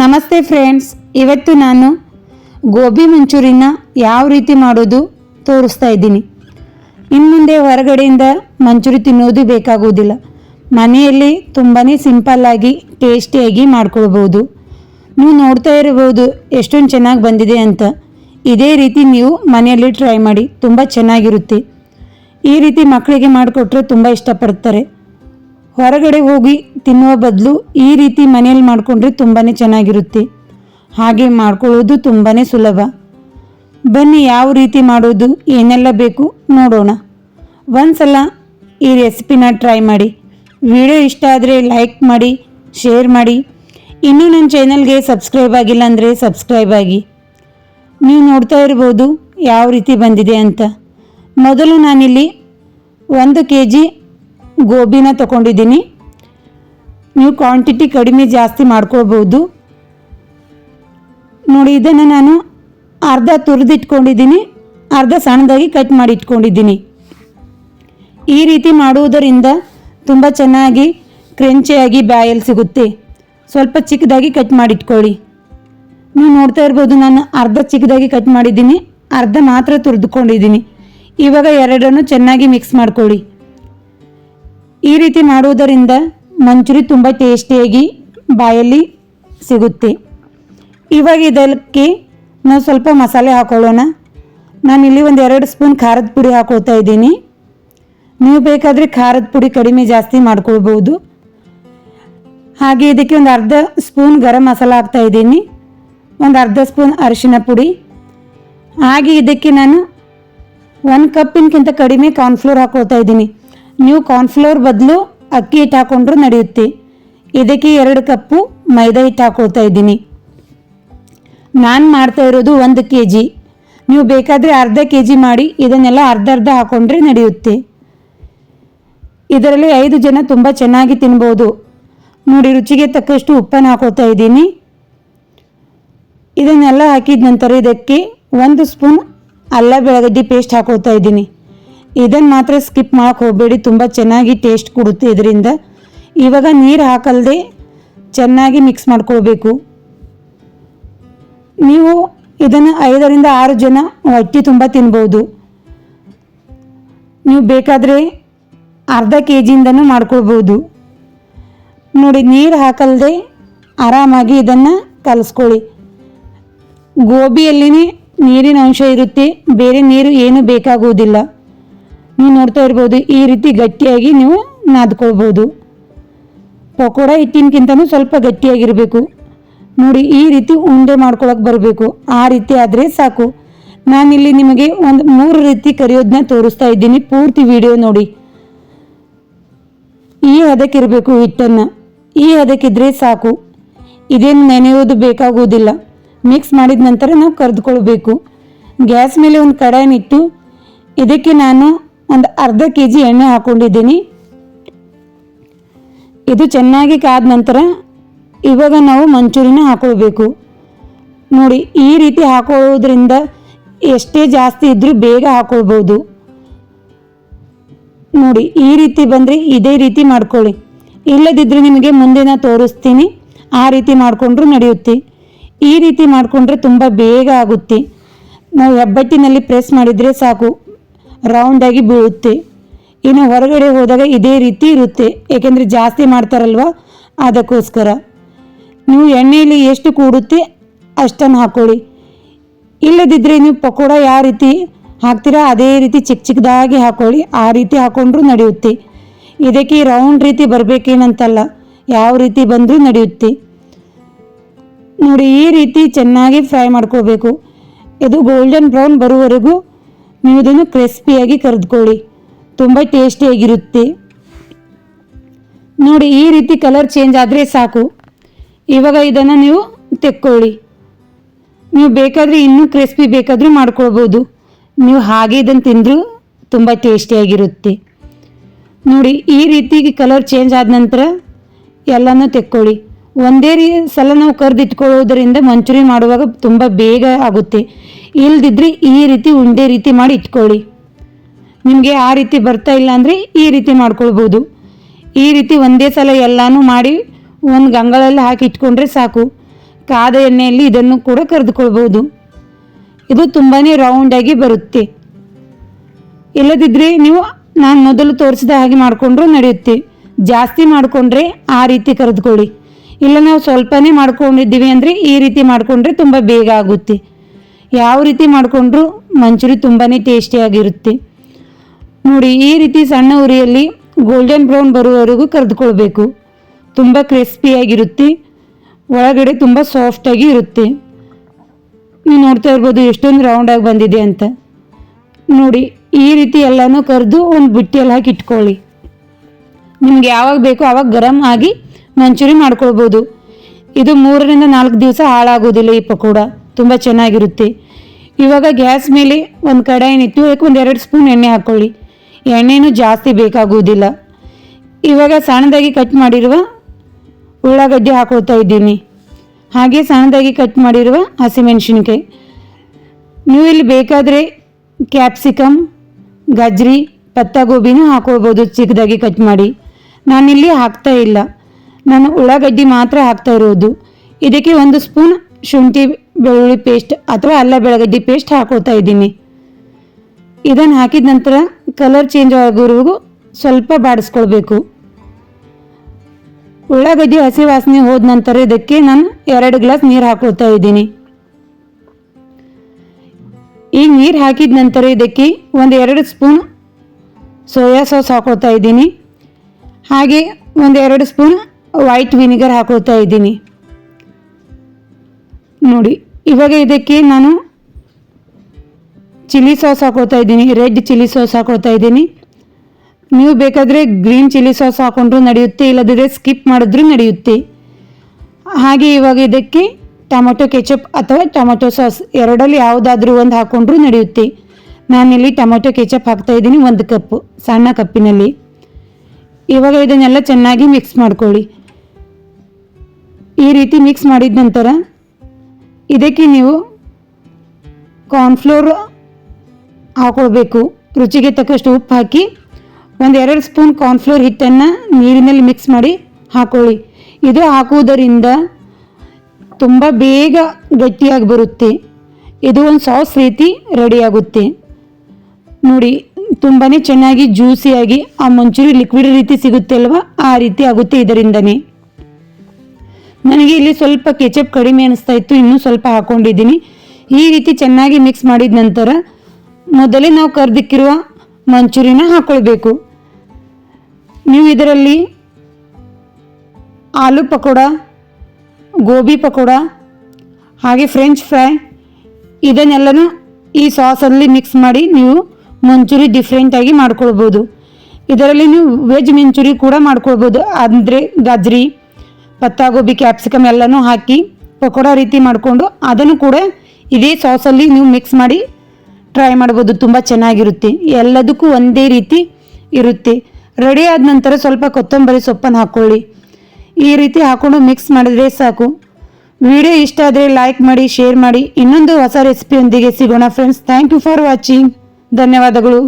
ನಮಸ್ತೆ ಫ್ರೆಂಡ್ಸ್, ಇವತ್ತು ನಾನು ಗೋಬಿ ಮಂಚೂರಿನ ಯಾವ ರೀತಿ ಮಾಡೋದು ತೋರಿಸ್ತಾ ಇದ್ದೀನಿ. ಇನ್ನು ಮುಂದೆ ಹೊರಗಡೆಯಿಂದ ಮಂಚೂರಿ ತಿನ್ನೋದು ಬೇಕಾಗುವುದಿಲ್ಲ. ಮನೆಯಲ್ಲಿ ತುಂಬಾ ಸಿಂಪಲ್ಲಾಗಿ ಟೇಸ್ಟಿಯಾಗಿ ಮಾಡ್ಕೊಳ್ಬೋದು ನೀವು ನೋಡ್ತಾ ಇರಬಹುದು ಎಷ್ಟೊಂದು ಚೆನ್ನಾಗಿ ಬಂದಿದೆ ಅಂತ. ಇದೇ ರೀತಿ ನೀವು ಮನೆಯಲ್ಲಿ ಟ್ರೈ ಮಾಡಿ, ತುಂಬ ಚೆನ್ನಾಗಿರುತ್ತೆ. ಈ ರೀತಿ ಮಕ್ಕಳಿಗೆ ಮಾಡಿಕೊಟ್ರೆ ತುಂಬ ಇಷ್ಟಪಡ್ತಾರೆ. ಹೊರಗಡೆ ಹೋಗಿ ತಿನ್ನುವ ಬದಲು ಈ ರೀತಿ ಮನೆಯಲ್ಲಿ ಮಾಡಿಕೊಂಡ್ರೆ ತುಂಬಾ ಚೆನ್ನಾಗಿರುತ್ತೆ. ಹಾಗೆ ಮಾಡ್ಕೊಳ್ಳೋದು ತುಂಬಾ ಸುಲಭ. ಬನ್ನಿ ಯಾವ ರೀತಿ ಮಾಡೋದು, ಏನೆಲ್ಲ ಬೇಕು ನೋಡೋಣ. ಒಂದ್ಸಲ ಈ ರೆಸಿಪಿನ ಟ್ರೈ ಮಾಡಿ. ವಿಡಿಯೋ ಇಷ್ಟ ಆದರೆ ಲೈಕ್ ಮಾಡಿ, ಶೇರ್ ಮಾಡಿ. ಇನ್ನೂ ನನ್ನ ಚಾನಲ್ಗೆ ಸಬ್ಸ್ಕ್ರೈಬ್ ಆಗಿಲ್ಲ ಅಂದರೆ ಸಬ್ಸ್ಕ್ರೈಬ್ ಆಗಿ. ನೀವು ನೋಡ್ತಾ ಇರ್ಬೋದು ಯಾವ ರೀತಿ ಬಂದಿದೆ ಅಂತ. ಮೊದಲು ನಾನಿಲ್ಲಿ ಒಂದು ಕೆ ಜಿ ಗೋಬಿನ ತಗೊಂಡಿದ್ದೀನಿ. ನೀವು ಕ್ವಾಂಟಿಟಿ ಕಡಿಮೆ ಜಾಸ್ತಿ ಮಾಡ್ಕೋಬೋದು ನೋಡಿ, ಇದನ್ನು ನಾನು ಅರ್ಧ ತುರಿದಿಟ್ಕೊಂಡಿದ್ದೀನಿ. ಅರ್ಧ ಸಣ್ಣದಾಗಿ ಕಟ್ ಮಾಡಿ ಇಟ್ಕೊಂಡಿದ್ದೀನಿ ಈ ರೀತಿ ಮಾಡುವುದರಿಂದ ತುಂಬ ಚೆನ್ನಾಗಿ ಕ್ರಂಚಿಯಾಗಿ ಬಾಯಲ್ಲಿ ಸಿಗುತ್ತೆ. ಸ್ವಲ್ಪ ಚಿಕ್ಕದಾಗಿ ಕಟ್ ಮಾಡಿಟ್ಕೊಳ್ಳಿ. ನೀವು ನೋಡ್ತಾ ಇರ್ಬೋದು, ನಾನು ಅರ್ಧ ಚಿಕ್ಕದಾಗಿ ಕಟ್ ಮಾಡಿದ್ದೀನಿ. ಅರ್ಧ ಮಾತ್ರ ತುರಿದುಕೊಂಡಿದ್ದೀನಿ. ಇವಾಗ ಎರಡನ್ನು ಚೆನ್ನಾಗಿ ಮಿಕ್ಸ್ ಮಾಡ್ಕೊಳ್ಳಿ. ಈ ರೀತಿ ಮಾಡುವುದರಿಂದ ಮಂಚೂರಿ ತುಂಬ ಟೇಸ್ಟಿಯಾಗಿ ಬಾಯಲ್ಲಿ ಸಿಗುತ್ತೆ. ಇವಾಗ ಇದಕ್ಕೆ ನಾವು ಸ್ವಲ್ಪ ಮಸಾಲೆ ಹಾಕೊಳ್ಳೋಣ. ಇಲ್ಲಿ ಒಂದು ಎರಡು ಸ್ಪೂನ್ ಖಾರದ ಪುಡಿ ಹಾಕೊಳ್ತಾ ಇದ್ದೀನಿ. ನೀವು ಬೇಕಾದರೆ ಖಾರದ ಪುಡಿ ಕಡಿಮೆ ಜಾಸ್ತಿ ಮಾಡ್ಕೊಳ್ಬೋದು ಹಾಗೆ ಇದಕ್ಕೆ ಒಂದು ಅರ್ಧ ಸ್ಪೂನ್ ಗರಂ ಮಸಾಲ ಹಾಕ್ತಾ ಇದ್ದೀನಿ. ಒಂದು ಅರ್ಧ ಸ್ಪೂನ್ ಅರಿಶಿನ ಪುಡಿ. ಹಾಗೆ ಇದಕ್ಕೆ ನಾನು ಒಂದು ಕಪ್ಪಿನಕ್ಕಿಂತ ಕಡಿಮೆ ಕಾರ್ನ್ಫ್ಲೋರ್ ಹಾಕೊಳ್ತಾ ಇದ್ದೀನಿ. ನೀವು ಕಾರ್ನ್ಫ್ಲೋರ್ ಬದಲು ಅಕ್ಕಿ ಹಿಟ್ಟು ಹಾಕೊಂಡ್ರೂ ನಡೆಯುತ್ತೆ. ಇದಕ್ಕೆ ಎರಡು ಕಪ್ಪು ಮೈದಾ ಹಿಟ್ಟು ಹಾಕೊಳ್ತಾ ಇದ್ದೀನಿ. ನಾನು ಮಾಡ್ತಾ ಇರೋದು ಒಂದು ಕೆ ಜಿ ನೀವು ಬೇಕಾದರೆ ಅರ್ಧ ಕೆ ಜಿ ಮಾಡಿ ಇದನ್ನೆಲ್ಲ ಅರ್ಧ ಅರ್ಧ ಹಾಕೊಂಡ್ರೆ ನಡೆಯುತ್ತೆ. ಇದರಲ್ಲಿ ಐದು ಜನ ತುಂಬ ಚೆನ್ನಾಗಿ ತಿನ್ಬೋದು. ನೋಡಿ, ರುಚಿಗೆ ತಕ್ಕಷ್ಟು ಉಪ್ಪನ್ನು ಹಾಕೋತಾ ಇದ್ದೀನಿ. ಇದನ್ನೆಲ್ಲ ಹಾಕಿದ ನಂತರ ಇದಕ್ಕೆ ಒಂದು ಸ್ಪೂನ್ ಅಲ್ಲ ಬೆಳಗಡ್ಡಿ ಪೇಸ್ಟ್ ಹಾಕೋತಾ ಇದ್ದೀನಿ. ಇದನ್ನು ಮಾತ್ರ ಸ್ಕಿಪ್ ಮಾಡೋಕೆ ಹೋಗಬೇಡಿ. ತುಂಬ ಚೆನ್ನಾಗಿ ಟೇಸ್ಟ್ ಕೊಡುತ್ತೆ ಇದರಿಂದ. ಇವಾಗ ನೀರು ಹಾಕಲ್ದೆ ಚೆನ್ನಾಗಿ ಮಿಕ್ಸ್ ಮಾಡ್ಕೊಳ್ಬೇಕು. ನೀವು ಇದನ್ನು ಐದರಿಂದ ಆರು ಜನ ಹೊಟ್ಟೆ ತುಂಬ ತಿನ್ಬೋದು. ನೀವು ಬೇಕಾದರೆ ಅರ್ಧ ಕೆ ಜಿಯಿಂದನೂ ಮಾಡ್ಕೊಳ್ಬೋದು. ನೋಡಿ, ನೀರು ಹಾಕಲ್ದೆ ಆರಾಮಾಗಿ ಇದನ್ನು ಕಲಿಸ್ಕೊಳ್ಳಿ. ಗೋಬಿಯಲ್ಲಿನೇ ನೀರಿನ ಅಂಶ ಇರುತ್ತೆ. ಬೇರೆ ನೀರು ಏನು ಬೇಕಾಗುವುದಿಲ್ಲ. ನೀವು ನೋಡ್ತಾ ಇರ್ಬೋದು, ಈ ರೀತಿ ಗಟ್ಟಿಯಾಗಿ ನೀವು ನಾದ್ಕೊಳ್ಬೋದು ಪಕೋಡ ಹಿಟ್ಟಿನಕ್ಕಿಂತನೂ ಸ್ವಲ್ಪ ಗಟ್ಟಿಯಾಗಿರಬೇಕು. ನೋಡಿ, ಈ ರೀತಿ ಉಂಡೆ ಮಾಡ್ಕೊಳಕ್ಕೆ ಬರಬೇಕು. ಆ ರೀತಿ ಆದರೆ ಸಾಕು. ನಾನಿಲ್ಲಿ ನಿಮಗೆ ಒಂದು ಮೂರು ರೀತಿ ಕರಿಯೋದನ್ನ ತೋರಿಸ್ತಾ ಇದ್ದೀನಿ. ಪೂರ್ತಿ ವಿಡಿಯೋ ನೋಡಿ. ಈ ಹದಕ್ಕಿರಬೇಕು ಹಿಟ್ಟನ್ನು. ಈ ಹದಕ್ಕಿದ್ರೆ ಸಾಕು. ಇದೇನು ನೆನೆಯೋದು ಬೇಕಾಗುವುದಿಲ್ಲ. ಮಿಕ್ಸ್ ಮಾಡಿದ ನಂತರ ನಾವು ಕರೆದುಕೊಳ್ಬೇಕು. ಗ್ಯಾಸ್ ಮೇಲೆ ಒಂದು ಕಡಾಯಿನಿಟ್ಟು ಇದಕ್ಕೆ ನಾನು ಒಂದು ಅರ್ಧ ಕೆ ಜಿ ಎಣ್ಣೆ ಹಾಕ್ಕೊಂಡಿದ್ದೀನಿ ಇದು ಚೆನ್ನಾಗಿ ಕಾದ ನಂತರ ಇವಾಗ ನಾವು ಮಂಚೂರಿನ ಹಾಕೊಳ್ಬೇಕು. ನೋಡಿ, ಈ ರೀತಿ ಹಾಕೊಳ್ಳೋದ್ರಿಂದ ಎಷ್ಟೇ ಜಾಸ್ತಿ ಇದ್ದರೂ ಬೇಗ ಹಾಕೊಳ್ಬೋದು. ನೋಡಿ, ಈ ರೀತಿ ಬಂದರೆ ಇದೇ ರೀತಿ ಮಾಡ್ಕೊಳ್ಳಿ. ಇಲ್ಲದಿದ್ದರೆ ನಿಮಗೆ ಮುಂದೆ ನಾನು ತೋರಿಸ್ತೀನಿ. ಆ ರೀತಿ ಮಾಡಿಕೊಂಡ್ರೂ ನಡೆಯುತ್ತೆ. ಈ ರೀತಿ ಮಾಡಿಕೊಂಡ್ರೆ ತುಂಬ ಬೇಗ ಆಗುತ್ತೆ. ನಾವು ಹೆಬ್ಬಟ್ಟಿನಲ್ಲಿ ಪ್ರೆಸ್ ಮಾಡಿದರೆ ಸಾಕು. ರೌಂಡಾಗಿ ಬೀಳುತ್ತೆ. ಇನ್ನು ಹೊರಗಡೆ ಹೋದಾಗ ಇದೇ ರೀತಿ ಇರುತ್ತೆ. ಏಕೆಂದರೆ ಜಾಸ್ತಿ ಮಾಡ್ತಾರಲ್ವ? ಅದಕ್ಕೋಸ್ಕರ. ನೀವು ಎಣ್ಣೆಯಲ್ಲಿ ಎಷ್ಟು ಕೂಡುತ್ತೆ ಅಷ್ಟನ್ನು ಹಾಕ್ಕೊಳ್ಳಿ ಇಲ್ಲದಿದ್ದರೆ ನೀವು ಪಕೋಡ ಯಾವ ರೀತಿ ಹಾಕ್ತೀರಾ ಅದೇ ರೀತಿ ಚಿಕ್ಕ ಚಿಕ್ಕದಾಗಿ ಹಾಕ್ಕೊಳ್ಳಿ ಆ ರೀತಿ ಹಾಕ್ಕೊಂಡ್ರೂ ನಡೆಯುತ್ತೆ. ಇದಕ್ಕೆ ರೌಂಡ್ ರೀತಿ ಬರಬೇಕೇನಂತಲ್ಲ. ಯಾವ ರೀತಿ ಬಂದರೂ ನಡೆಯುತ್ತೆ. ನೋಡಿ ಈ ರೀತಿ ಚೆನ್ನಾಗಿ ಫ್ರೈ ಮಾಡ್ಕೋಬೇಕು. ಇದು ಗೋಲ್ಡನ್ ಬ್ರೌನ್ ಬರುವವರೆಗೂ ನೀವು ಇದನ್ನು ಕ್ರಿಸ್ಪಿಯಾಗಿ ಕರೆದುಕೊಳ್ಳಿ. ತುಂಬ ಟೇಸ್ಟಿಯಾಗಿರುತ್ತೆ ನೋಡಿ, ಈ ರೀತಿ ಕಲರ್ ಚೇಂಜ್ ಆದರೆ ಸಾಕು. ಇವಾಗ ಇದನ್ನು ನೀವು ತೆಕ್ಕೊಳ್ಳಿ. ನೀವು ಬೇಕಾದರೆ ಇನ್ನೂ ಕ್ರಿಸ್ಪಿ ಬೇಕಾದರೂ ಮಾಡ್ಕೊಳ್ಬೋದು. ನೀವು ಹಾಗೆ ಇದನ್ನು ತಿಂದರೂ ತುಂಬ ಟೇಸ್ಟಿಯಾಗಿರುತ್ತೆ ನೋಡಿ, ಈ ರೀತಿ ಕಲರ್ ಚೇಂಜ್ ಆದ ನಂತರ ಎಲ್ಲನೂ ತೆಕ್ಕೊಳ್ಳಿ. ಒಂದೇ ರೀ ಸಲ ನಾವು ಕರೆದಿಟ್ಕೊಳ್ಳೋದ್ರಿಂದ ಮಂಚೂರಿ ಮಾಡುವಾಗ ತುಂಬ ಬೇಗ ಆಗುತ್ತೆ. ಇಲ್ದಿದ್ರೆ ಈ ರೀತಿ ಉಂಡೆ ರೀತಿ ಮಾಡಿ ಇಟ್ಕೊಳ್ಳಿ. ನಿಮಗೆ ಆ ರೀತಿ ಬರ್ತಾ ಇಲ್ಲ ಅಂದರೆ ಈ ರೀತಿ ಮಾಡ್ಕೊಳ್ಬೋದು. ಈ ರೀತಿ ಒಂದೇ ಸಲ ಎಲ್ಲನೂ ಮಾಡಿ ಒಂದು ಗಂಗಳಲ್ಲಿ ಹಾಕಿ ಇಟ್ಕೊಂಡ್ರೆ ಸಾಕು. ಕಾದ ಎಣ್ಣೆಯಲ್ಲಿ ಇದನ್ನು ಕೂಡ ಕರೆದುಕೊಳ್ಬೋದು. ಇದು ತುಂಬಾ ರೌಂಡಾಗಿ ಬರುತ್ತೆ. ಇಲ್ಲದಿದ್ದರೆ ನೀವು ನಾನು ಮೊದಲು ತೋರಿಸಿದ ಹಾಗೆ ಮಾಡಿಕೊಂಡ್ರೂ ನಡೆಯುತ್ತೆ. ಜಾಸ್ತಿ ಮಾಡಿಕೊಂಡ್ರೆ ಆ ರೀತಿ ಕರೆದುಕೊಳ್ಳಿ. ಇಲ್ಲ, ನಾವು ಸ್ವಲ್ಪನೇ ಮಾಡ್ಕೊಂಡಿದ್ದೀವಿ ಅಂದರೆ ಈ ರೀತಿ ಮಾಡಿಕೊಂಡ್ರೆ ತುಂಬ ಬೇಗ ಆಗುತ್ತೆ. ಯಾವ ರೀತಿ ಮಾಡಿಕೊಂಡ್ರು ಮಂಚೂರಿ ತುಂಬಾ ಟೇಸ್ಟಿಯಾಗಿರುತ್ತೆ ನೋಡಿ, ಈ ರೀತಿ ಸಣ್ಣ ಉರಿಯಲ್ಲಿ ಗೋಲ್ಡನ್ ಬ್ರೌನ್ ಬರುವವರೆಗೂ ಕರೆದುಕೊಳ್ಬೇಕು. ತುಂಬ ಕ್ರಿಸ್ಪಿಯಾಗಿರುತ್ತೆ ಒಳಗಡೆ ತುಂಬ ಸಾಫ್ಟಾಗಿ ಇರುತ್ತೆ. ನೀವು ನೋಡ್ತಾ ಇರ್ಬೋದು, ಎಷ್ಟೊಂದು ರೌಂಡಾಗಿ ಬಂದಿದೆ ಅಂತ. ನೋಡಿ, ಈ ರೀತಿ ಎಲ್ಲನೂ ಕರೆದು ಒಂದು ಬುಟ್ಟಿಯಲ್ಲಿ ಹಾಕಿ ಇಟ್ಕೊಳ್ಳಿ. ನಿಮ್ಗೆ ಯಾವಾಗ ಬೇಕೋ ಆವಾಗ ಗರಂ ಆಗಿ ಮಂಚೂರಿ ಮಾಡ್ಕೊಳ್ಬೋದು. ಇದು ಮೂರರಿಂದ ನಾಲ್ಕು ದಿವಸ ಹಾಳಾಗೋದಿಲ್ಲ ಈ ಪಕೋಡ. ತುಂಬ ಚೆನ್ನಾಗಿರುತ್ತೆ. ಇವಾಗ ಗ್ಯಾಸ್ ಮೇಲೆ ಒಂದು ಕಡಾಯಿನಿಟ್ಟು ಅದಕ್ಕೆ ಒಂದು ಎರಡು ಸ್ಪೂನ್ ಎಣ್ಣೆ ಹಾಕ್ಕೊಳ್ಳಿ ಎಣ್ಣೆನೂ ಜಾಸ್ತಿ ಬೇಕಾಗುವುದಿಲ್ಲ ಇವಾಗ ಸಣ್ಣದಾಗಿ ಕಟ್ ಮಾಡಿರುವ ಉಳ್ಳಾಗಡ್ಡೆ ಹಾಕೊಳ್ತಾ ಇದ್ದೀನಿ. ಹಾಗೆ ಸಣ್ಣದಾಗಿ ಕಟ್ ಮಾಡಿರುವ ಹಸಿಮೆಣಸಿನ್ಕಾಯಿ. ನೀವು ಇಲ್ಲಿ ಬೇಕಾದರೆ ಕ್ಯಾಪ್ಸಿಕಮ್, ಗಜ್ರಿ ಪತ್ತಾಗೋಬಿನೂ ಹಾಕೊಳ್ಬೋದು ಚಿಕ್ಕದಾಗಿ ಕಟ್ ಮಾಡಿ. ನಾನಿಲ್ಲಿ ಹಾಕ್ತಾ ಇಲ್ಲ. ನಾನು ಉಳ್ಳಾಗಡ್ಡಿ ಮಾತ್ರ ಹಾಕ್ತಾ ಇರೋದು. ಇದಕ್ಕೆ ಒಂದು ಸ್ಪೂನ್ ಶುಂಠಿ ಬೆಳ್ಳುಳ್ಳಿ ಪೇಸ್ಟ್ ಅಥವಾ ಅಲ್ಲ ಬೆಳಗಡ್ಡಿ ಪೇಸ್ಟ್ ಹಾಕೋತಾ ಇದ್ದೀನಿ. ಇದನ್ನು ಹಾಕಿದ ನಂತರ ಕಲರ್ ಚೇಂಜ್ ಆಗೋವರೆಗೂ ಸ್ವಲ್ಪ ಬಾಡಿಸ್ಕೊಳ್ಬೇಕು. ಉಳ್ಳಾಗಡ್ಡಿ ಹಸಿ ವಾಸನೆ ಹೋದ ನಂತರ ಇದಕ್ಕೆ ನಾನು ಎರಡು ಗ್ಲಾಸ್ ನೀರು ಹಾಕೋತಾ ಇದ್ದೀನಿ. ಈಗ ನೀರು ಹಾಕಿದ ನಂತರ ಇದಕ್ಕೆ ಒಂದು ಎರಡು ಸ್ಪೂನ್ ಸೋಯಾ ಸಾಸ್ ಹಾಕೋತಾ ಇದ್ದೀನಿ. ಹಾಗೆ ಒಂದು ಎರಡು ಸ್ಪೂನ್ ವೈಟ್ ವಿನಿಗರ್ ಹಾಕೋತಾ ಇದ್ದೀನಿ. ನೋಡಿ, ಇವಾಗ ಇದಕ್ಕೆ ನಾನು ಚಿಲ್ಲಿ ಸಾಸ್ ಹಾಕೋತಾ ಇದ್ದೀನಿ. ರೆಡ್ ಚಿಲ್ಲಿ ಸಾಸ್ ಹಾಕೋತಾ ಇದ್ದೀನಿ. ನೀವು ಬೇಕಾದರೆ ಗ್ರೀನ್ ಚಿಲ್ಲಿ ಸಾಸ್ ಹಾಕೊಂಡ್ರೂ ನಡೆಯುತ್ತೆ ಇಲ್ಲದಿದ್ದರೆ ಸ್ಕಿಪ್ ಮಾಡಿದ್ರೂ ನಡೆಯುತ್ತೆ. ಹಾಗೆ ಇವಾಗ ಇದಕ್ಕೆ ಟೊಮೊಟೊ ಕೆಚಪ್ ಅಥವಾ ಟೊಮೊಟೊ ಸಾಸ್ ಎರಡಲ್ಲಿ ಯಾವುದಾದ್ರೂ ಒಂದು ಹಾಕೊಂಡ್ರೂ ನಡೆಯುತ್ತೆ. ನಾನಿಲ್ಲಿ ಟೊಮೊಟೊ ಕೆಚಪ್ ಹಾಕ್ತಾ ಇದ್ದೀನಿ ಒಂದು ಕಪ್ಪು ಸಣ್ಣ ಕಪ್ಪಿನಲ್ಲಿ ಇವಾಗ ಇದನ್ನೆಲ್ಲ ಚೆನ್ನಾಗಿ ಮಿಕ್ಸ್ ಮಾಡ್ಕೊಳ್ಳಿ. ಈ ರೀತಿ ಮಿಕ್ಸ್ ಮಾಡಿದ ನಂತರ ಇದಕ್ಕೆ ನೀವು ಕಾರ್ನ್ಫ್ಲೋರ್ ಹಾಕೊಳ್ಬೇಕು. ರುಚಿಗೆ ತಕ್ಕಷ್ಟು ಉಪ್ಪು ಹಾಕಿ ಒಂದು ಎರಡು ಸ್ಪೂನ್ ಕಾರ್ನ್ಫ್ಲೋರ್ ಹಿಟ್ಟನ್ನು ನೀರಿನಲ್ಲಿ ಮಿಕ್ಸ್ ಮಾಡಿ ಹಾಕೊಳ್ಳಿ. ಇದು ಹಾಕುವುದರಿಂದ ತುಂಬ ಬೇಗ ಗಟ್ಟಿಯಾಗಿ ಬರುತ್ತೆ. ಇದು ಒಂದು ಸಾಸ್ ರೀತಿ ರೆಡಿಯಾಗುತ್ತೆ ನೋಡಿ ತುಂಬಾ ಚೆನ್ನಾಗಿ ಜ್ಯೂಸಿಯಾಗಿ ಆ ಮಂಚೂರಿ ಲಿಕ್ವಿಡ್ ರೀತಿ ಸಿಗುತ್ತೆ ಅಲ್ವಾ? ಆ ರೀತಿ ಆಗುತ್ತೆ ಇದರಿಂದನೇ. ನನಗೆ ಇಲ್ಲಿ ಸ್ವಲ್ಪ ಕೆಚಪ್ ಕಡಿಮೆ ಅನಿಸ್ತಾ ಇತ್ತು, ಇನ್ನೂ ಸ್ವಲ್ಪ ಹಾಕೊಂಡಿದ್ದೀನಿ. ಈ ರೀತಿ ಚೆನ್ನಾಗಿ ಮಿಕ್ಸ್ ಮಾಡಿದ ನಂತರ ಮೊದಲೇ ನಾವು ಕರ್ದಿಕ್ಕಿರುವ ಮಂಚೂರಿನ ಹಾಕೊಳ್ಬೇಕು. ನೀವು ಇದರಲ್ಲಿ ಆಲೂ ಪಕೋಡ, ಗೋಬಿ ಪಕೋಡ, ಹಾಗೆ ಫ್ರೆಂಚ್ ಫ್ರೈ ಇದನ್ನೆಲ್ಲನೂ ಈ ಸಾಸಲ್ಲಿ ಮಿಕ್ಸ್ ಮಾಡಿ ನೀವು ಮಂಚೂರಿ ಡಿಫ್ರೆಂಟಾಗಿ ಮಾಡ್ಕೊಳ್ಬೋದು. ಇದರಲ್ಲಿ ನೀವು ವೆಜ್ ಮಂಚೂರಿ ಕೂಡ ಮಾಡ್ಕೊಳ್ಬೋದು, ಅಂದರೆ ಗಜ್ರಿ ಪತ್ತಾಗೋಬಿ ಕ್ಯಾಪ್ಸಿಕಮ್ ಎಲ್ಲನೂ ಹಾಕಿ ಪಕೋಡ ರೀತಿ ಮಾಡಿಕೊಂಡು ಅದನ್ನು ಕೂಡ ಇದೇ ಸಾಸಲ್ಲಿ ನೀವು ಮಿಕ್ಸ್ ಮಾಡಿ ಟ್ರೈ ಮಾಡ್ಬೋದು. ತುಂಬ ಚೆನ್ನಾಗಿರುತ್ತೆ. ಎಲ್ಲದಕ್ಕೂ ಒಂದೇ ರೀತಿ ಇರುತ್ತೆ. ರೆಡಿ ಆದ ನಂತರ ಸ್ವಲ್ಪ ಕೊತ್ತಂಬರಿ ಸೊಪ್ಪನ್ನು ಹಾಕ್ಕೊಳ್ಳಿ. ಈ ರೀತಿ ಹಾಕೊಂಡು ಮಿಕ್ಸ್ ಮಾಡಿದ್ರೆ ಸಾಕು. ವಿಡಿಯೋ ಇಷ್ಟ ಆದರೆ ಲೈಕ್ ಮಾಡಿ ಶೇರ್ ಮಾಡಿ. ಇನ್ನೊಂದು ಹೊಸ ರೆಸಿಪಿಯೊಂದಿಗೆ ಸಿಗೋಣ friends thank you for watching ಧನ್ಯವಾದಗಳು.